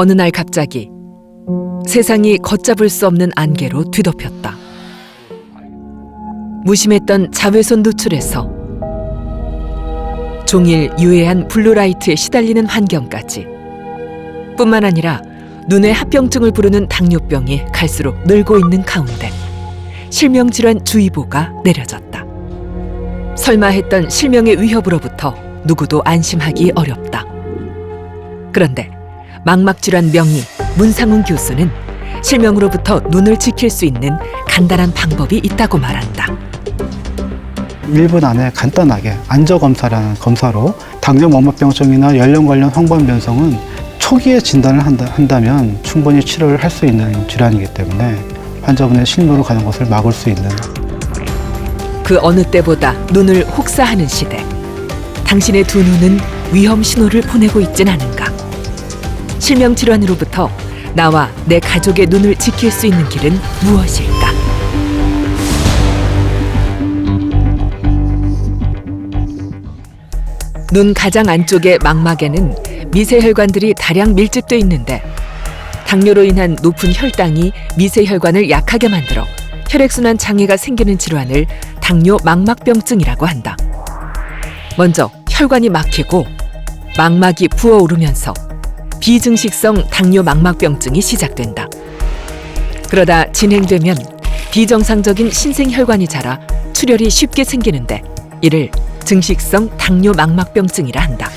어느 날 갑자기 세상이 걷잡을 수 없는 안개로 뒤덮였다. 무심했던 자외선 노출에서 종일 유해한 블루라이트에 시달리는 환경까지 뿐만 아니라 눈의 합병증을 부르는 당뇨병이 갈수록 늘고 있는 가운데 실명질환 주의보가 내려졌다. 설마 했던 실명의 위협으로부터 누구도 안심하기 어렵다. 그런데 망막질환 명의 문상훈 교수는 실명으로부터 눈을 지킬 수 있는 간단한 방법이 있다고 말한다. 1분 안에 간단하게 안저 검사라는 검사로 당뇨 망막병증이나 연령 관련 황반 변성은 초기에 진단을 한다, 한다 면 충분히 치료를 할 수 있는 질환이기 때문에 환자분의 실명으로 가는 것을 막을 수 있는 그 어느 때보다 눈을 혹사하는 시대. 당신의 두 눈은 위험 신호를 보내고 있진 않은가? 실명 질환으로부터 나와 내 가족의 눈을 지킬 수 있는 길은 무엇일까? 눈 가장 안쪽의 망막에는 미세혈관들이 다량 밀집돼 있는데 당뇨로 인한 높은 혈당이 미세혈관을 약하게 만들어 혈액순환 장애가 생기는 질환을 당뇨 망막병증이라고 한다. 먼저 혈관이 막히고 망막이 부어오르면서 비증식성 당뇨 망막병증이 시작된다. 그러다 진행되면 비정상적인 신생혈관이 자라 출혈이 쉽게 생기는데 이를 증식성 당뇨 망막병증이라 한다.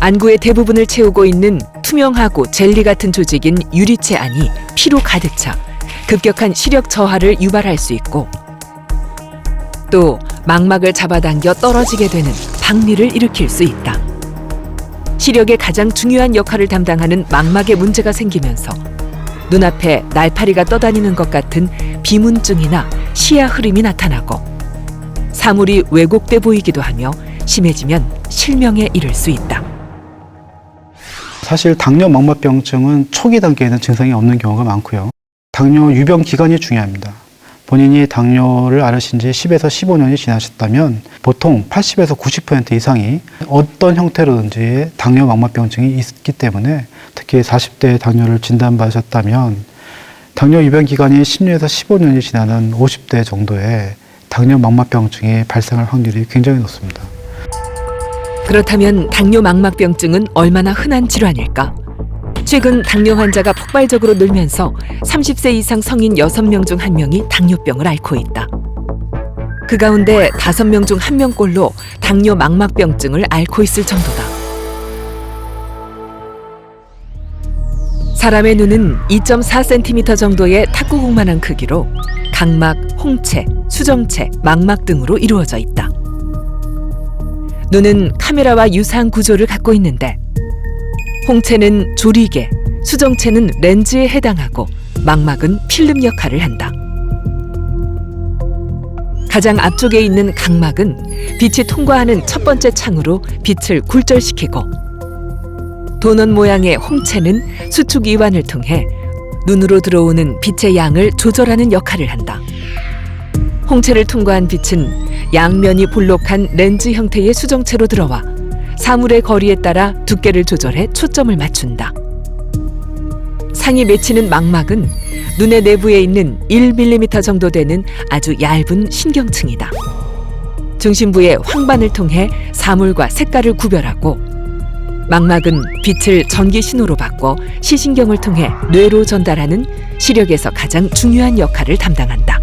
안구의 대부분을 채우고 있는 투명하고 젤리 같은 조직인 유리체 안이 피로 가득 차 급격한 시력 저하를 유발할 수 있고 또 망막을 잡아당겨 떨어지게 되는 박리를 일으킬 수 있다. 시력의 가장 중요한 역할을 담당하는 망막에 문제가 생기면서 눈앞에 날파리가 떠다니는 것 같은 비문증이나 시야 흐림이 나타나고 사물이 왜곡돼 보이기도 하며 심해지면 실명에 이를 수 있다. 사실 당뇨 망막병증은 초기 단계에는 증상이 없는 경우가 많고요. 당뇨 유병 기간이 중요합니다. 본인이 당뇨를 앓으신 지 10에서 15년이 지나셨다면 보통 80에서 90% 이상이 어떤 형태로든지 당뇨 망막병증이 있기 때문에 특히 40대 당뇨를 진단받으셨다면 당뇨 유병 기간이 10년에서 15년이 지나는 50대 정도의 당뇨 망막병증이 발생할 확률이 굉장히 높습니다. 그렇다면 당뇨 망막병증은 얼마나 흔한 질환일까? 최근 당뇨 환자가 폭발적으로 늘면서 30세 이상 성인 6명 중 1명이 당뇨병을 앓고 있다. 그 가운데 5명 중 1명꼴로 당뇨 망막병증을 앓고 있을 정도다. 사람의 눈은 2.4cm 정도의 탁구공만한 크기로 각막, 홍채, 수정체, 망막 등으로 이루어져 있다. 눈은 카메라와 유사한 구조를 갖고 있는데 홍채는 조리개, 수정체는 렌즈에 해당하고 망막은 필름 역할을 한다. 가장 앞쪽에 있는 각막은 빛이 통과하는 첫 번째 창으로 빛을 굴절시키고 도넛 모양의 홍채는 수축 이완을 통해 눈으로 들어오는 빛의 양을 조절하는 역할을 한다. 홍채를 통과한 빛은 양면이 볼록한 렌즈 형태의 수정체로 들어와 사물의 거리에 따라 두께를 조절해 초점을 맞춘다. 상이 맺히는 망막은 눈의 내부에 있는 1mm 정도 되는 아주 얇은 신경층이다. 중심부의 황반을 통해 사물과 색깔을 구별하고 망막은 빛을 전기 신호로 바꿔 시신경을 통해 뇌로 전달하는 시력에서 가장 중요한 역할을 담당한다.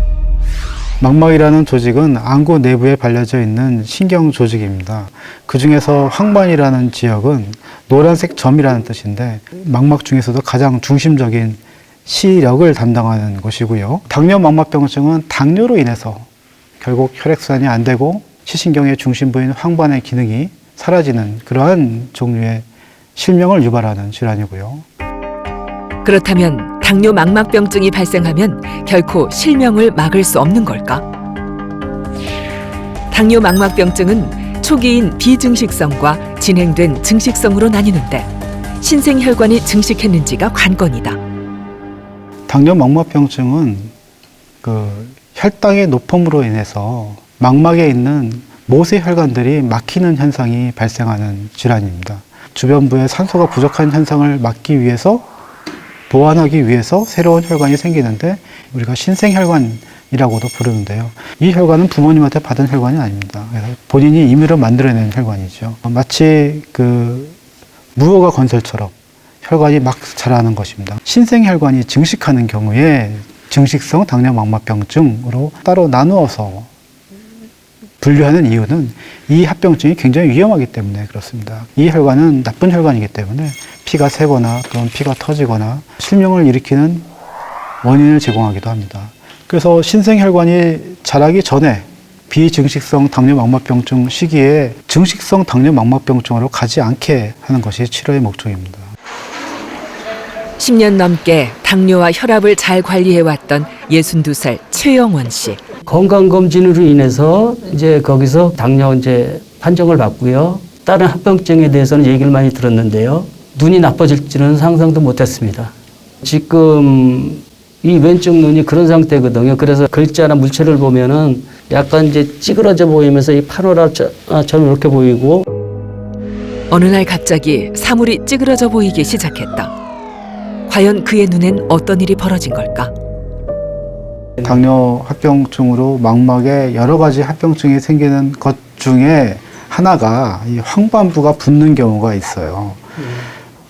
망막이라는 조직은 안구 내부에 발려져 있는 신경 조직입니다. 그 중에서 황반이라는 지역은 노란색 점이라는 뜻인데 망막 중에서도 가장 중심적인 시력을 담당하는 곳이고요. 당뇨 망막병증은 당뇨로 인해서 결국 혈액순환이 안 되고 시신경의 중심 부인 황반의 기능이 사라지는 그러한 종류의 실명을 유발하는 질환이고요. 그렇다면 당뇨 망막병증이 발생하면 결코 실명을 막을 수 없는 걸까? 당뇨 망막병증은 초기인 비증식성과 진행된 증식성으로 나뉘는데 신생 혈관이 증식했는지가 관건이다. 당뇨 망막병증은 그 혈당의 높음으로 인해서 망막에 있는 모세 혈관들이 막히는 현상이 발생하는 질환입니다. 주변부에 산소가 부족한 현상을 막기 위해서 보완하기 위해서 새로운 혈관이 생기는데 우리가 신생혈관이라고도 부르는데요. 이 혈관은 부모님한테 받은 혈관이 아닙니다. 그래서 본인이 임의로 만들어낸 혈관이죠. 마치 그 무허가 건설처럼 혈관이 막 자라는 것입니다. 신생혈관이 증식하는 경우에 증식성 당뇨망막병증으로 따로 나누어서 분류하는 이유는 이 합병증이 굉장히 위험하기 때문에 그렇습니다. 이 혈관은 나쁜 혈관이기 때문에 피가 새거나 또는 피가 터지거나 실명을 일으키는 원인을 제공하기도 합니다. 그래서 신생혈관이 자라기 전에 비증식성 당뇨망막병증 시기에 증식성 당뇨망막병증으로 가지 않게 하는 것이 치료의 목적입니다. 10년 넘게 당뇨와 혈압을 잘 관리해왔던 62살 최영원 씨. 건강검진으로 인해서 이제 거기서 당뇨 이제 판정을 받고요. 다른 합병증에 대해서는 얘기를 많이 들었는데요. 눈이 나빠질지는 상상도 못했습니다. 지금 이 왼쪽 눈이 그런 상태거든요. 그래서 글자나 물체를 보면은 약간 이제 찌그러져 보이면서 이 파노라처럼 이렇게 보이고 어느 날 갑자기 사물이 찌그러져 보이기 시작했다. 과연 그의 눈엔 어떤 일이 벌어진 걸까? 당뇨 합병증으로 망막에 여러 가지 합병증이 생기는 것 중에 하나가 이 황반부가 붓는 경우가 있어요.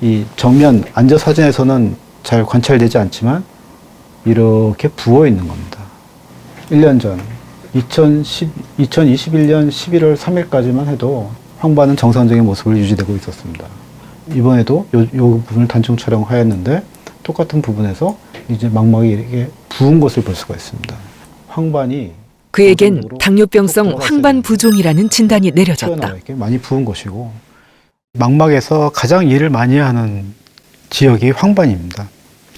이 정면 안저 사진에서는 잘 관찰되지 않지만 이렇게 부어 있는 겁니다. 1년 전 2010, 2021년 11월 3일까지만 해도 황반은 정상적인 모습을 유지되고 있었습니다. 이번에도 요, 요 부분을 단층 촬영하였는데 똑같은 부분에서 이제 망막이 이렇게 부은 것을 볼 수가 있습니다. 황반이 그에겐 당뇨병성 쏙 황반 부종이라는 진단이 내려졌다. 많이 부은 것이고 망막에서 가장 일을 많이 하는 지역이 황반입니다.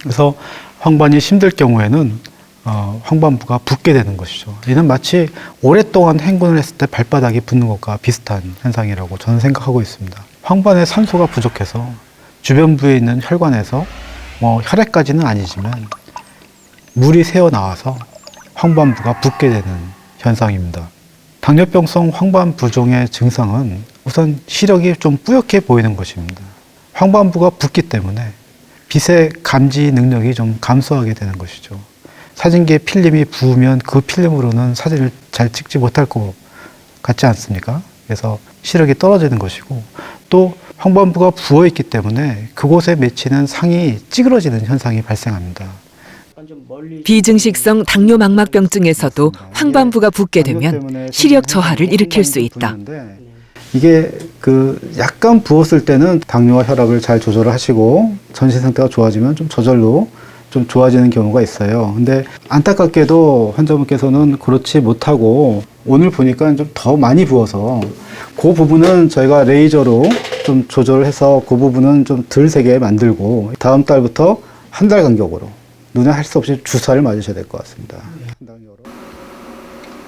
그래서 황반이 힘들 경우에는 어, 황반부가 붓게 되는 것이죠. 이는 마치 오랫동안 행군을 했을 때 발바닥이 붓는 것과 비슷한 현상이라고 저는 생각하고 있습니다. 황반에 산소가 부족해서 주변부에 있는 혈관에서 뭐 혈액까지는 아니지만 물이 새어 나와서 황반부가 붓게 되는 현상입니다. 당뇨병성 황반부종의 증상은 우선 시력이 좀 뿌옇게 보이는 것입니다. 황반부가 붓기 때문에 빛의 감지 능력이 좀 감소하게 되는 것이죠. 사진기에 필름이 부으면 그 필름으로는 사진을 잘 찍지 못할 것 같지 않습니까? 그래서 시력이 떨어지는 것이고 또 황반부가 부어 있기 때문에 그곳에 맺히는 상이 찌그러지는 현상이 발생합니다. 비증식성 당뇨망막병증에서도 황반부가 붓게 되면 시력 저하를 일으킬 수 있다. 이게 그 약간 부었을 때는 당뇨와 혈압을 잘 조절을 하시고 전신 상태가 좋아지면 좀 저절로 좀 좋아지는 경우가 있어요. 근데 안타깝게도 환자분께서는 그렇지 못하고 오늘 보니까 좀 더 많이 부어서 그 부분은 저희가 레이저로 좀 조절을 해서 그 부분은 좀 덜 세게 만들고 다음 달부터 한 달 간격으로 눈에 할 수 없이 주사를 맞으셔야 될 것 같습니다.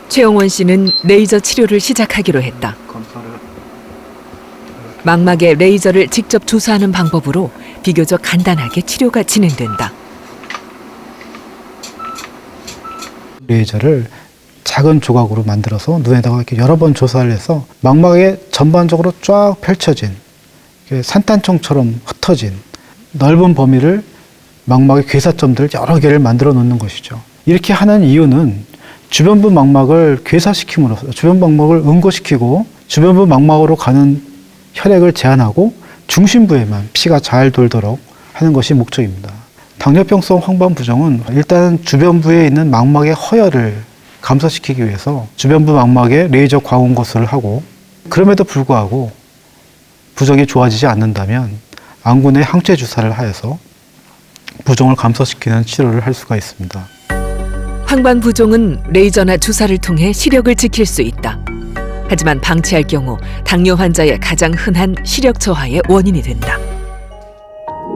최영원 씨는 레이저 치료를 시작하기로 했다. 망막에 레이저를 직접 주사하는 방법으로 비교적 간단하게 치료가 진행된다. 레이저를 작은 조각으로 만들어서 눈에다가 이렇게 여러 번 조사를 해서 망막에 전반적으로 쫙 펼쳐진 이렇게 산탄총처럼 흩어진 넓은 범위를 망막의 괴사점들 여러 개를 만들어 놓는 것이죠. 이렇게 하는 이유는 주변부 망막을 괴사시킴으로써 주변부 망막을 응고시키고 주변부 망막으로 가는 혈액을 제한하고 중심부에만 피가 잘 돌도록 하는 것이 목적입니다. 당뇨병성 황반 부종은 일단 주변부에 있는 망막의 허혈을 감소시키기 위해서 주변부 망막에 레이저 광원 거술을 하고 그럼에도 불구하고 부종이 좋아지지 않는다면 안군에 항체 주사를 하여서 부종을 감소시키는 치료를 할 수가 있습니다. 황반 부종은 레이저나 주사를 통해 시력을 지킬 수 있다. 하지만 방치할 경우 당뇨 환자의 가장 흔한 시력 저하의 원인이 된다.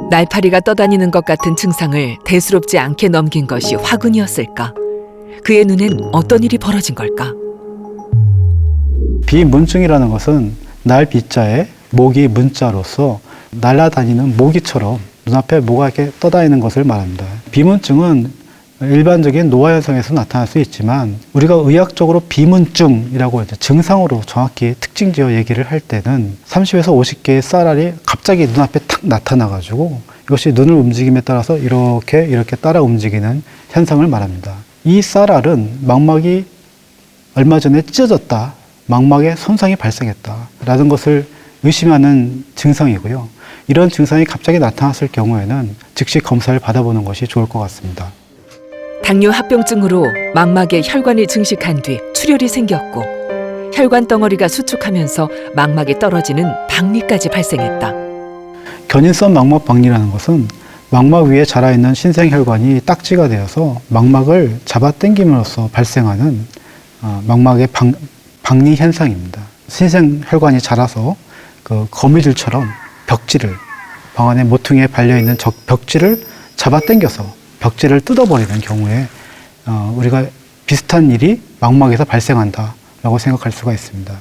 날파리가 떠다니는 것 같은 증상을 대수롭지 않게 넘긴 것이 화근이었을까? 그의 눈엔 어떤 일이 벌어진 걸까? 비문증이라는 것은 날 비자에 모기 문자로서 날아다니는 모기처럼 눈앞에 뭐가 이렇게 떠다니는 것을 말합니다. 비문증은 일반적인 노화 현상에서 나타날 수 있지만 우리가 의학적으로 비문증이라고 이제 증상으로 정확히 특징지어 얘기를 할 때는 30에서 50개의 쌀알이 갑자기 눈앞에 탁 나타나가지고 이것이 눈을 움직임에 따라서 이렇게 이렇게 따라 움직이는 현상을 말합니다. 이 쌀알은 망막이 얼마 전에 찢어졌다, 망막에 손상이 발생했다라는 것을 의심하는 증상이고요. 이런 증상이 갑자기 나타났을 경우에는 즉시 검사를 받아보는 것이 좋을 것 같습니다. 당뇨 합병증으로 망막에 혈관이 증식한 뒤 출혈이 생겼고 혈관 덩어리가 수축하면서 망막에 떨어지는 박리까지 발생했다. 견인성 망막 박리라는 것은 망막 위에 자라있는 신생혈관이 딱지가 되어서 망막을 잡아당김으로써 발생하는 어, 망막의 박, 박리 현상입니다. 신생혈관이 자라서 그 거미줄처럼 벽지를 방 안의 모퉁이에 발려 있는 벽지를 잡아당겨서 벽지를 뜯어버리는 경우에 어, 우리가 비슷한 일이 망막에서 발생한다라고 생각할 수가 있습니다.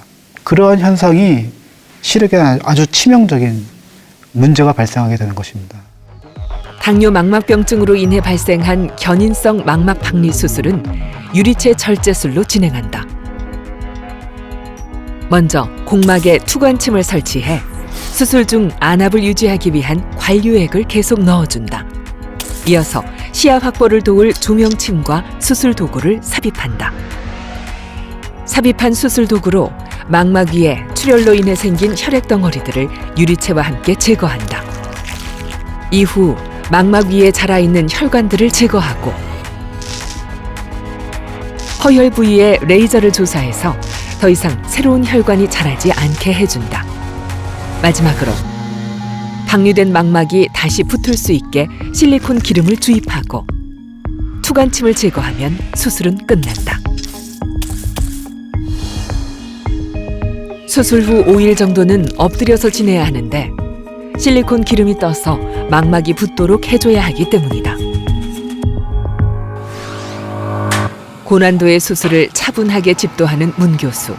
그러한 현상이 시력에 아주 치명적인 문제가 발생하게 되는 것입니다. 당뇨 망막병증으로 인해 발생한 견인성 망막 박리 수술은 유리체 절제술로 진행한다. 먼저 공막에 투관침을 설치해 수술 중 안압을 유지하기 위한 관류액을 계속 넣어준다. 이어서 시야 확보를 도울 조명침과 수술 도구를 삽입한다. 삽입한 수술 도구로 망막 위에 출혈로 인해 생긴 혈액 덩어리들을 유리체와 함께 제거한다. 이후 망막 위에 자라 있는 혈관들을 제거하고 허혈 부위에 레이저를 조사해서 더 이상 새로운 혈관이 자라지 않게 해준다. 마지막으로 방류된 망막이 다시 붙을 수 있게 실리콘 기름을 주입하고 투관침을 제거하면 수술은 끝난다. 수술 후 5일 정도는 엎드려서 지내야 하는데 실리콘 기름이 떠서 망막이 붙도록 해줘야 하기 때문이다. 고난도의 수술을 차분하게 집도하는 문 교수.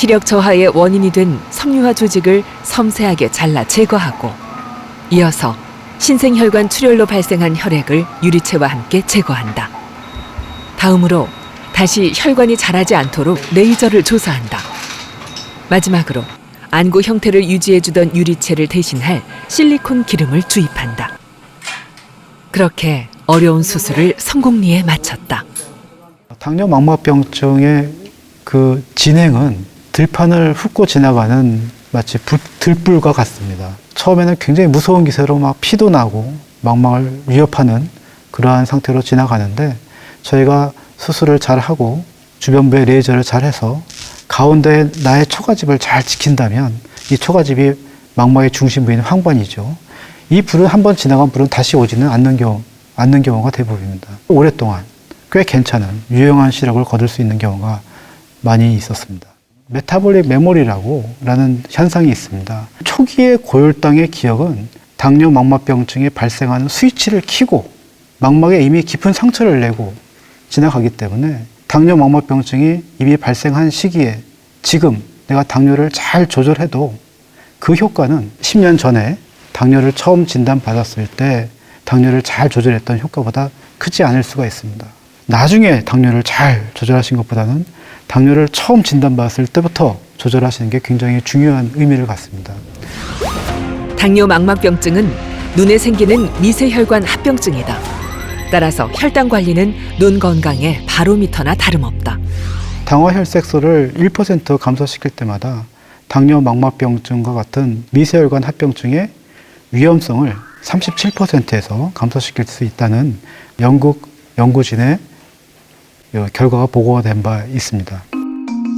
시력 저하의 원인이 된 섬유화 조직을 섬세하게 잘라 제거하고 이어서 신생혈관 출혈로 발생한 혈액을 유리체와 함께 제거한다. 다음으로 다시 혈관이 자라지 않도록 레이저를 조사한다. 마지막으로 안구 형태를 유지해주던 유리체를 대신할 실리콘 기름을 주입한다. 그렇게 어려운 수술을 성공리에 마쳤다. 당뇨 망막병증의 그 진행은 들판을 훑고 지나가는 마치 불, 들불과 같습니다. 처음에는 굉장히 무서운 기세로 막 피도 나고 망막을 위협하는 그러한 상태로 지나가는데 저희가 수술을 잘 하고 주변부에 레이저를 잘 해서 가운데 나의 초가집을 잘 지킨다면 이 초가집이 망막의 중심 부인 황반이죠. 이 불은 한 번 지나간 불은 다시 오지는 않는 경우, 않는 경우가 대부분입니다. 오랫동안 꽤 괜찮은 유용한 시력을 거둘 수 있는 경우가 많이 있었습니다. 메타볼릭 메모리라고 라는 현상이 있습니다. 초기의 고혈당의 기억은 당뇨 망막병증이 발생하는 스위치를 켜고 망막에 이미 깊은 상처를 내고 지나가기 때문에 당뇨 망막병증이 이미 발생한 시기에 지금 내가 당뇨를 잘 조절해도 그 효과는 10년 전에 당뇨를 처음 진단받았을 때 당뇨를 잘 조절했던 효과보다 크지 않을 수가 있습니다. 나중에 당뇨를 잘 조절하신 것보다는 당뇨를 처음 진단받았을 때부터 조절하시는 게 굉장히 중요한 의미를 갖습니다. 당뇨 망막병증은 눈에 생기는 미세혈관 합병증이다. 따라서 혈당 관리는 눈 건강에 바로미터나 다름없다. 당화혈색소를 1% 감소시킬 때마다 당뇨 망막병증과 같은 미세혈관 합병증의 위험성을 37%에서 감소시킬 수 있다는 영국 연구진의 결과가 보고가 된 바 있습니다.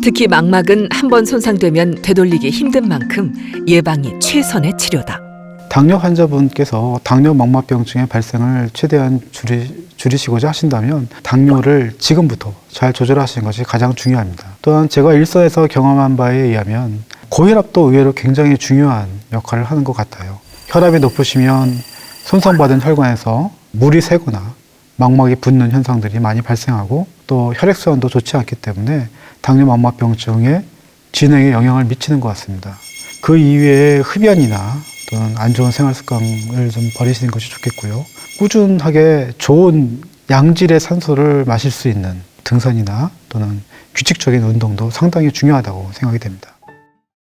특히 망막은 한 번 손상되면 되돌리기 힘든 만큼 예방이 최선의 치료다. 당뇨 환자분께서 당뇨 망막병증의 발생을 최대한 줄이, 줄이시고자 하신다면 당뇨를 지금부터 잘 조절하시는 것이 가장 중요합니다. 또한 제가 일선에서 경험한 바에 의하면 고혈압도 의외로 굉장히 중요한 역할을 하는 것 같아요. 혈압이 높으시면 손상받은 혈관에서 물이 새거나 망막이 붓는 현상들이 많이 발생하고 또 혈액순환도 좋지 않기 때문에 당뇨 망막병증의 진행에 영향을 미치는 것 같습니다. 그 이외에 흡연이나 또는 안 좋은 생활 습관을 좀 버리시는 것이 좋겠고요. 꾸준하게 좋은 양질의 산소를 마실 수 있는 등산이나 또는 규칙적인 운동도 상당히 중요하다고 생각이 됩니다.